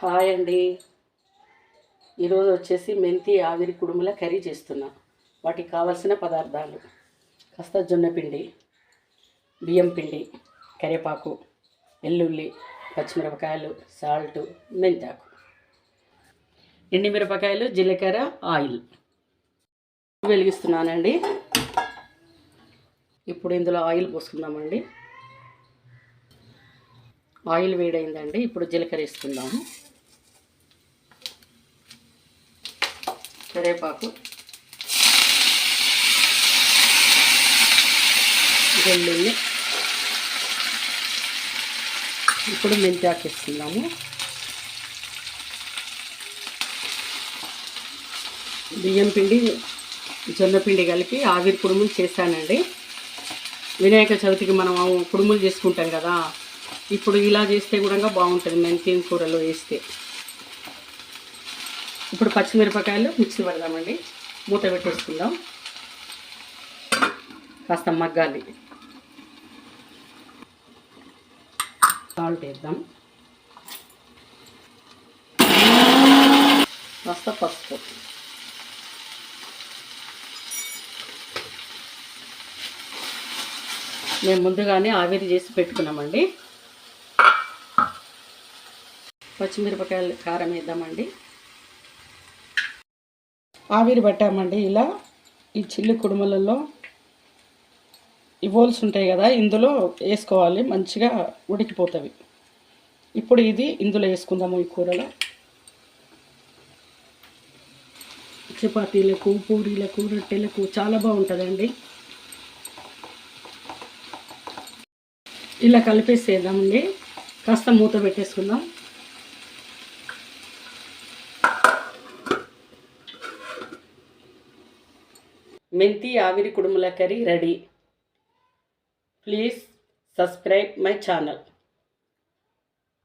Hi అండి. ఈరోజు వచ్చేసి మెంతి ఆవిరి కుడుముల కర్రీ చేస్తున్నా. వాటికి కావలసిన పదార్థాలు కాస్త జొన్న పిండి బియ్యం పిండి కరివేపాకు ఎల్లుల్లి పచ్చిమిరపకాయలు సాల్ట్ మెంతాకు. ఎండి మిరపకాయలు జీలకర్ర ఆయిల్. వెలిగిస్తున్నానండి. ఇప్పుడు ఇందులో ఆయిల్ పోసుకుందామండి. ఆయిల్ వేడైందండి. ఇప్పుడు జీలకర్ర వేసుకుందాము. కరివేపాకు వెల్లుల్లి. ఇప్పుడు మెంతాకు వేసుకుందాము బియ్యం పిండి జొన్న పిండి కలిపి ఆవిరి కుడుములు చేశానండి వినాయక చవితికి మనం కుడుములు చేసుకుంటాం కదా ఇప్పుడు ఇలా చేస్తే కూడా బాగుంటుంది మెంతి కూరలో వేస్తే. ఇప్పుడు పచ్చిమిరపకాయలు మిక్సీ పెడదామండి. మూత పెట్టేసుకుందాం. కాస్త మగ్గాలి. సాల్ట్ వేద్దాం. కాస్త పసుపు. మేము ముందుగానే ఆవిరి చేసి పెట్టుకున్నామండి. పచ్చిమిరపకాయలు కారం వేద్దామండి. ఆవిరి పట్టామండి ఇలా. ఈ చిల్లి కుడుములలో ఈ హోల్స్ ఉంటాయి కదా ఇందులో వేసుకోవాలి. మంచిగా ఉడికిపోతుంది ఇప్పుడు ఇది ఇందులో వేసుకుందాము ఈ కూరలో. చపాతీలకు పూరీలకు రొట్టెలకు చాలా బాగుంటుందండి. ఇలా కలిపేసేద్దామండి. కాస్త మూత పెట్టేసుకుందాం. మెంతి ఆవిరి Kudumula curry ready. Please subscribe my channel.